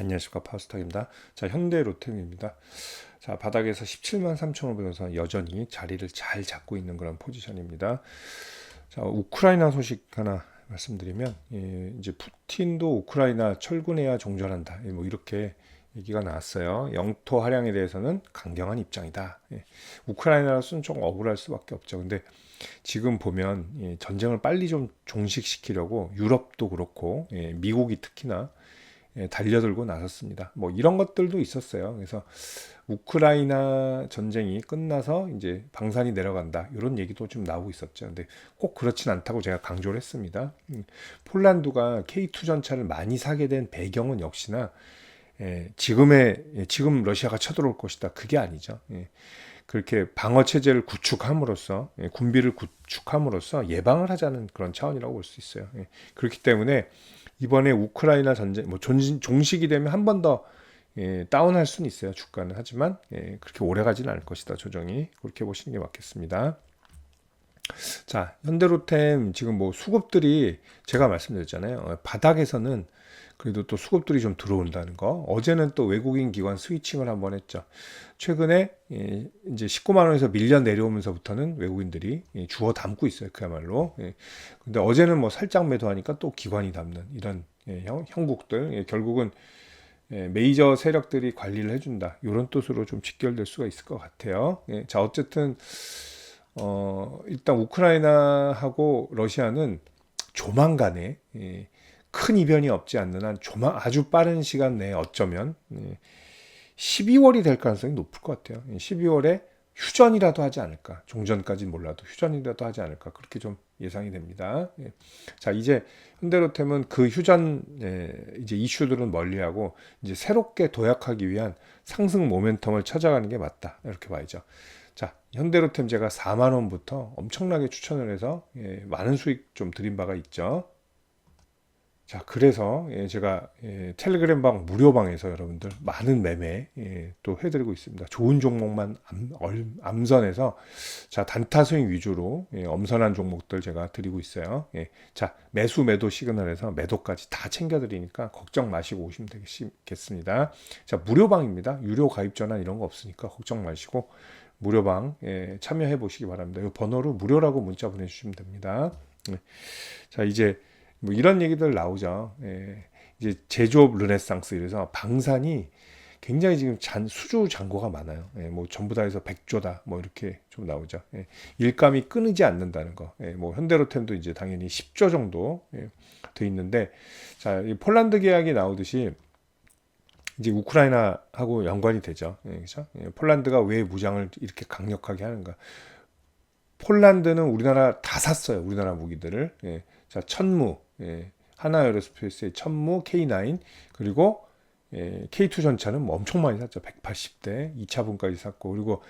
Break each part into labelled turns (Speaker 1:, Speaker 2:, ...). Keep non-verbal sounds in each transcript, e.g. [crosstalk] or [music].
Speaker 1: 안녕하십니까 파스타입니다. 자 현대 로템입니다. 자 바닥에서 17만 3,500원 선 여전히 자리를 잘 잡고 있는 그런 포지션입니다. 자 우크라이나 소식 하나 말씀드리면 예, 이제 푸틴도 우크라이나 철군해야 종전한다. 예, 뭐 이렇게 얘기가 나왔어요. 영토 할양에 대해서는 강경한 입장이다. 예, 우크라이나로서는 좀 억울할 수밖에 없죠. 근데 지금 보면 예, 전쟁을 빨리 좀 종식시키려고 유럽도 그렇고 예, 미국이 특히나 예, 달려들고 나섰습니다. 뭐 이런 것들도 있었어요. 그래서 우크라이나 전쟁이 끝나서 이제 방산이 내려간다 이런 얘기도 좀 나오고 있었죠. 근데 꼭 그렇진 않다고 제가 강조를 했습니다. 음, 폴란드가 K2 전차를 많이 사게 된 배경은 역시나 예, 지금의 예, 지금 러시아가 쳐들어올 것이다. 그게 아니죠. 예, 그렇게 방어 체제를 구축함으로써 예, 군비를 구축함으로써 예방을 하자는 그런 차원이라고 볼 수 있어요. 예, 그렇기 때문에 이번에 우크라이나 전쟁 뭐 존- 종식이 되면 한 번 더 예, 다운할 수는 있어요 주가는 하지만 예, 그렇게 오래 가지는 않을 것이다 조정이 그렇게 보시는 게 맞겠습니다. 자 현대로템 지금 뭐 수급들이 제가 말씀드렸잖아요. 어, 바닥에서는 그래도 또 수급들이 좀 들어온다는 거. 어제는 또 외국인 기관 스위칭을 한번 했죠. 최근에 예, 이제 19만 원에서 밀려 내려오면서부터는 외국인들이 예, 주워 담고 있어요 그야말로. 예, 근데 어제는 뭐 살짝 매도하니까 또 기관이 담는 이런 예, 형, 형국들 예, 결국은 예, 메이저 세력들이 관리를 해준다. 이런 뜻으로 좀 직결될 수가 있을 것 같아요. 예, 자 어쨌든 어, 일단 우크라이나하고 러시아는 조만간에 예, 큰 이변이 없지 않는 한 조만 아주 빠른 시간 내에 어쩌면 예, 12월이 될 가능성이 높을 것 같아요. 12월에 휴전이라도 하지 않을까. 종전까지는 몰라도 휴전이라도 하지 않을까. 그렇게 좀 예상이 됩니다. 예. 자, 이제 현대로템은 그 휴전 예, 이제 이슈들은 멀리하고 이제 새롭게 도약하기 위한 상승 모멘텀을 찾아가는 게 맞다. 이렇게 봐야죠. 자, 현대로템 제가 4만 원부터 엄청나게 추천을 해서 예, 많은 수익 좀 드린 바가 있죠. 자, 그래서 예, 제가 예, 텔레그램 방 무료 방에서 여러분들 많은 매매 예, 또 해드리고 있습니다. 좋은 종목만 암, 얼- 암선해서 자 단타 스윙 위주로 예, 엄선한 종목들 제가 드리고 있어요. 예, 자 매수 매도 시그널에서 매도까지 다 챙겨드리니까 걱정 마시고 오시면 되겠습니다. 자 무료 방입니다. 유료 가입 전환 이런 거 없으니까 걱정 마시고 무료방 예, 참여해 보시기 바랍니다. 이 번호로 무료라고 문자 보내주시면 됩니다. 예. 자 이제 뭐 이런 얘기들 나오죠. 예, 이제 제조업 르네상스 이래서 방산이 굉장히 지금 잔, 수주 잔고가 많아요. 예, 뭐 전부 다 해서 100조다 뭐 이렇게 좀 나오죠. 예, 일감이 끊이지 않는다는 거. 예, 뭐 현대로템도 이제 당연히 10조 정도 예, 돼 있는데 자, 이 폴란드 계약이 나오듯이 이제 우크라이나하고 연관이 되죠. 예, 그렇죠? 예, 폴란드가 왜 무장을 이렇게 강력하게 하는가? 폴란드는 우리나라 다 샀어요. 우리나라 무기들을. 예, 자, 천무, 예, 하나 에어로스페이스의 천무 K9 그리고 예, K2 전차는 뭐 엄청 많이 샀죠. 180대, 2차분까지 샀고 그리고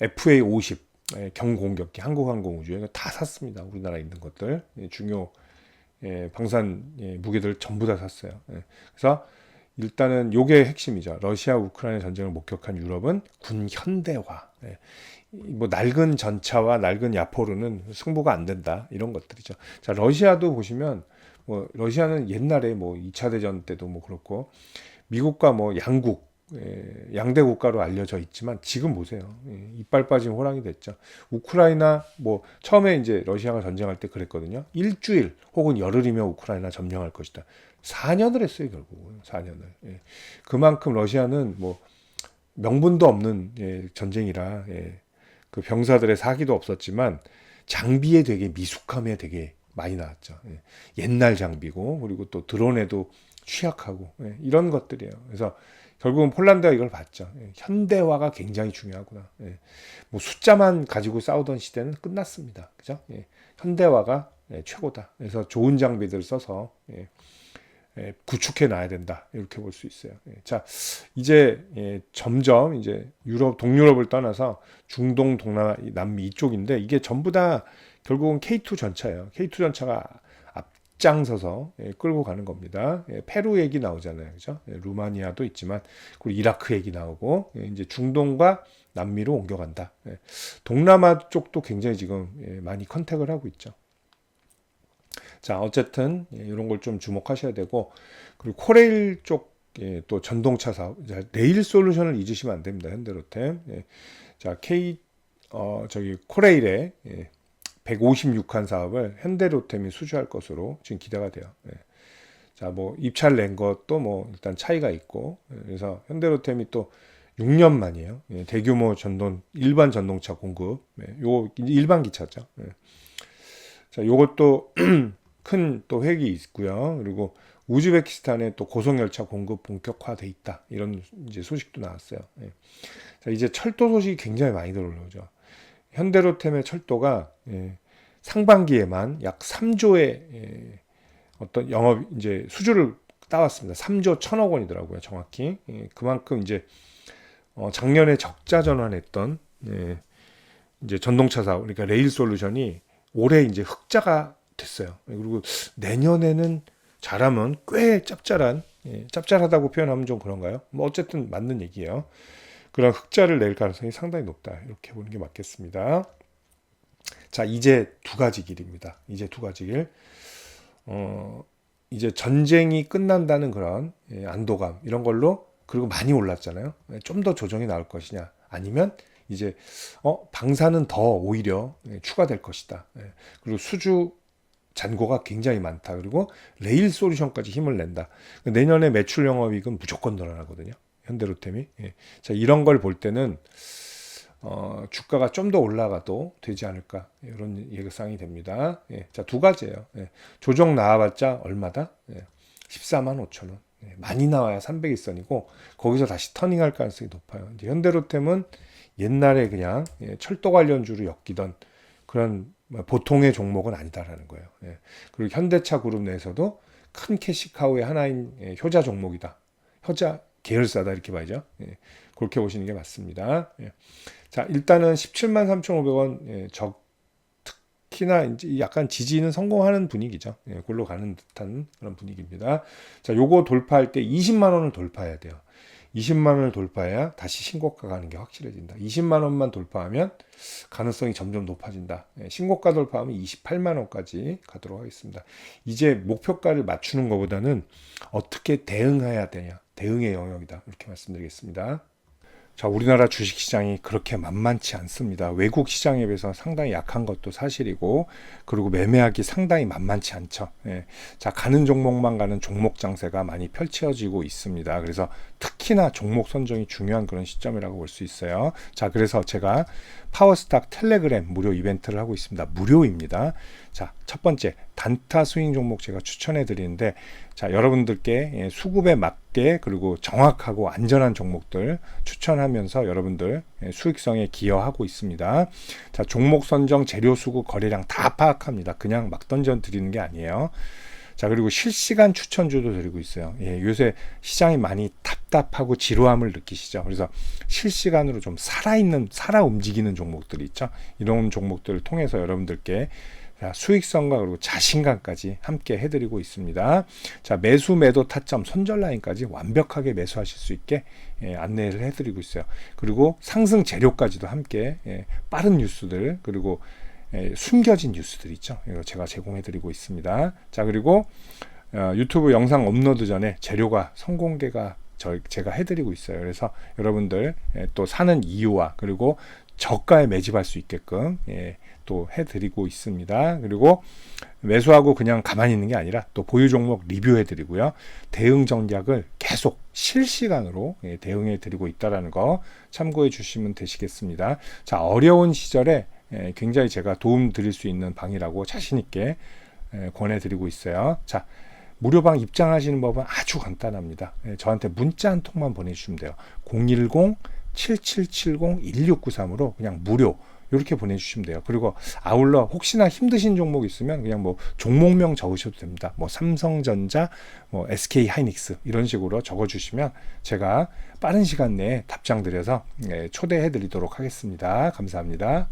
Speaker 1: FA 50 예, 경공격기 한국항공우주 이거 다 샀습니다. 우리나라에 있는 것들 예, 중요 예, 방산 예, 무기들 전부 다 샀어요. 예, 그래서 일단은 요게 핵심이죠. 러시아 우크라이나 전쟁을 목격한 유럽은 군 현대화. 예, 뭐 낡은 전차와 낡은 야포르는 승부가 안 된다 이런 것들이죠. 자 러시아도 보시면 뭐 러시아는 옛날에 뭐 2차 대전 때도 뭐 그렇고 미국과 뭐 양국 예, 양대 국가로 알려져 있지만 지금 보세요 예, 이빨 빠진 호랑이 됐죠. 우크라이나 뭐 처음에 이제 러시아가 전쟁할 때 그랬거든요. 일주일 혹은 열흘이면 우크라이나 점령할 것이다. 4년을 했어요 결국은 4년을. 예. 그만큼 러시아는 뭐 명분도 없는 예, 전쟁이라 예, 그 병사들의 사기도 없었지만 장비에 되게 미숙함에 되게 많이 나왔죠. 예. 옛날 장비고 그리고 또 드론에도 취약하고 예, 이런 것들이에요. 그래서 결국은 폴란드가 이걸 봤죠. 예, 현대화가 굉장히 중요하구나. 예. 뭐 숫자만 가지고 싸우던 시대는 끝났습니다. 그죠? 예. 현대화가 예, 최고다. 그래서 좋은 장비들 써서 예, 예, 구축해 놔야 된다. 이렇게 볼 수 있어요. 예, 자, 이제 예, 점점 이제 유럽 동유럽을 떠나서 중동, 동남아, 이 남미 이쪽인데 이게 전부 다 결국은 K2 전차예요. K2 전차가 앞장서서 예, 끌고 가는 겁니다. 예, 페루 얘기 나오잖아요. 그죠? 예, 루마니아도 있지만 그리고 이라크 얘기 나오고 예, 이제 중동과 남미로 옮겨간다. 예, 동남아 쪽도 굉장히 지금 예, 많이 컨택을 하고 있죠. 자, 어쨌든 예, 이런 걸 좀 주목하셔야 되고 그리고 코레일 쪽 예, 또 전동차 사업, 자, 레일 솔루션을 잊으시면 안 됩니다. 현대로템. 예. 자, K 어 저기 코레일의 예, 156칸 사업을 현대로템이 수주할 것으로 지금 기대가 돼요. 예. 자, 뭐 입찰 낸 것도 뭐 일단 차이가 있고 예, 그래서 현대로템이 또 6년 만이에요. 예, 대규모 전동 일반 전동차 공급. 예, 요 일반 기차죠. 예. 자, 요것도 [clears throat] 큰 또 획이 있고요. 그리고 우즈베키스탄에 또 고속열차 공급 본격화돼 있다. 이런 이제 소식도 나왔어요. 예. 자, 이제 철도 소식이 굉장히 많이 들어오죠. 현대로템의 철도가 예, 상반기에만 약 3조의 예, 어떤 영업 이제 수주를 따왔습니다. 3조 1천억 원이더라고요, 정확히. 예, 그만큼 이제 어, 작년에 적자 전환했던 예, 이제 전동차 사업, 그러니까 레일 솔루션이 올해 이제 흑자가 됐어요. 그리고 내년에는 잘하면 꽤 짭짤한, 예, 짭짤하다고 표현하면 좀 그런가요? 뭐 어쨌든 맞는 얘기예요. 그런 흑자를 낼 가능성이 상당히 높다. 이렇게 보는 게 맞겠습니다. 자, 이제 두 가지 길입니다. 이제 두 가지 길. 어, 이제 전쟁이 끝난다는 그런 예, 안도감 이런 걸로 그리고 많이 올랐잖아요. 좀 더 조정이 나올 것이냐 아니면 이제 어 방사는 더 오히려 예, 추가될 것이다. 예, 그리고 수주 잔고가 굉장히 많다. 그리고 레일 솔루션까지 힘을 낸다. 내년에 매출 영업이익은 무조건 늘어나거든요. 현대로템이. 예. 자 이런 걸 볼 때는 어, 주가가 좀 더 올라가도 되지 않을까 이런 예상이 됩니다. 예. 자 두 가지예요. 예. 조정 나와봤자 얼마다? 예. 14만 5천 원. 예. 많이 나와야 300일선이고 거기서 다시 터닝할 가능성이 높아요. 현대로템은 옛날에 그냥 예, 철도 관련주로 엮이던 그런 뭐 보통의 종목은 아니다라는 거예요. 예. 그리고 현대차 그룹 내에서도 큰 캐시카우의 하나인 예, 효자 종목이다. 효자 계열사다 이렇게 봐야죠. 예. 그렇게 보시는 게 맞습니다. 예. 자 일단은 17만 3,500원 예, 적 특히나 이제 약간 지지는 성공하는 분위기죠. 예, 골로 가는 듯한 그런 분위기입니다. 자 요거 돌파할 때 20만 원을 돌파해야 돼요. 20만 원을 돌파해야 다시 신고가 가는 게 확실해진다. 20만 원만 돌파하면 가능성이 점점 높아진다. 예, 신고가 돌파하면 28만 원까지 가도록 하겠습니다. 이제 목표가를 맞추는 것보다는 어떻게 대응해야 되냐. 대응의 영역이다. 이렇게 말씀드리겠습니다. 자, 우리나라 주식 시장이 그렇게 만만치 않습니다. 외국 시장에 비해서 상당히 약한 것도 사실이고, 그리고 매매하기 상당히 만만치 않죠. 예. 자, 가는 종목만 가는 종목 장세가 많이 펼쳐지고 있습니다. 그래서 특히나 종목 선정이 중요한 그런 시점이라고 볼 수 있어요. 자, 그래서 제가 파워스탁 텔레그램 무료 이벤트를 하고 있습니다. 무료입니다. 자, 첫 번째 단타 스윙 종목 제가 추천해 드리는데 자, 여러분들께 예, 수급에 맞 게 그리고 정확하고 안전한 종목들 추천하면서 여러분들 예, 수익성에 기여하고 있습니다. 자, 종목 선정, 재료 수급, 거래량 다 파악합니다. 그냥 막 던져 드리는 게 아니에요. 자, 그리고 실시간 추천주도 드리고 있어요. 예, 요새 시장이 많이 답답하고 지루함을 느끼시죠. 그래서 실시간으로 좀 살아있는, 살아 움직이는 종목들이 있죠. 이런 종목들을 통해서 여러분들께 수익성과 그리고 자신감까지 함께 해드리고 있습니다. 자 매수 매도 타점 손절 라인까지 완벽하게 매수하실 수 있게 예, 안내를 해드리고 있어요. 그리고 상승 재료까지도 함께 예, 빠른 뉴스들 그리고 예, 숨겨진 뉴스들 있죠. 이거 제가 제공해드리고 있습니다. 자 그리고 어, 유튜브 영상 업로드 전에 재료가 성공개가 저, 제가 해드리고 있어요. 그래서 여러분들 예, 또 사는 이유와 그리고 저가에 매집할 수 있게끔 예, 또 해드리고 있습니다. 그리고 매수하고 그냥 가만히 있는 게 아니라 또 보유 종목 리뷰해 드리고요. 대응 전략을 계속 실시간으로 예, 대응해 드리고 있다는 거 참고해 주시면 되시겠습니다. 자 어려운 시절에 예, 굉장히 제가 도움 드릴 수 있는 방이라고 자신 있게 예, 권해 드리고 있어요. 자 무료방 입장하시는 법은 아주 간단합니다. 저한테 문자 한 통만 보내주시면 돼요. 010 7770-1693으로 그냥 무료 이렇게 보내주시면 돼요. 그리고 아울러 혹시나 힘드신 종목 있으면 그냥 뭐 종목명 적으셔도 됩니다. 뭐 삼성전자, 뭐 SK 하이닉스 이런 식으로 적어주시면 제가 빠른 시간 내에 답장 드려서 예, 초대해 드리도록 하겠습니다. 감사합니다.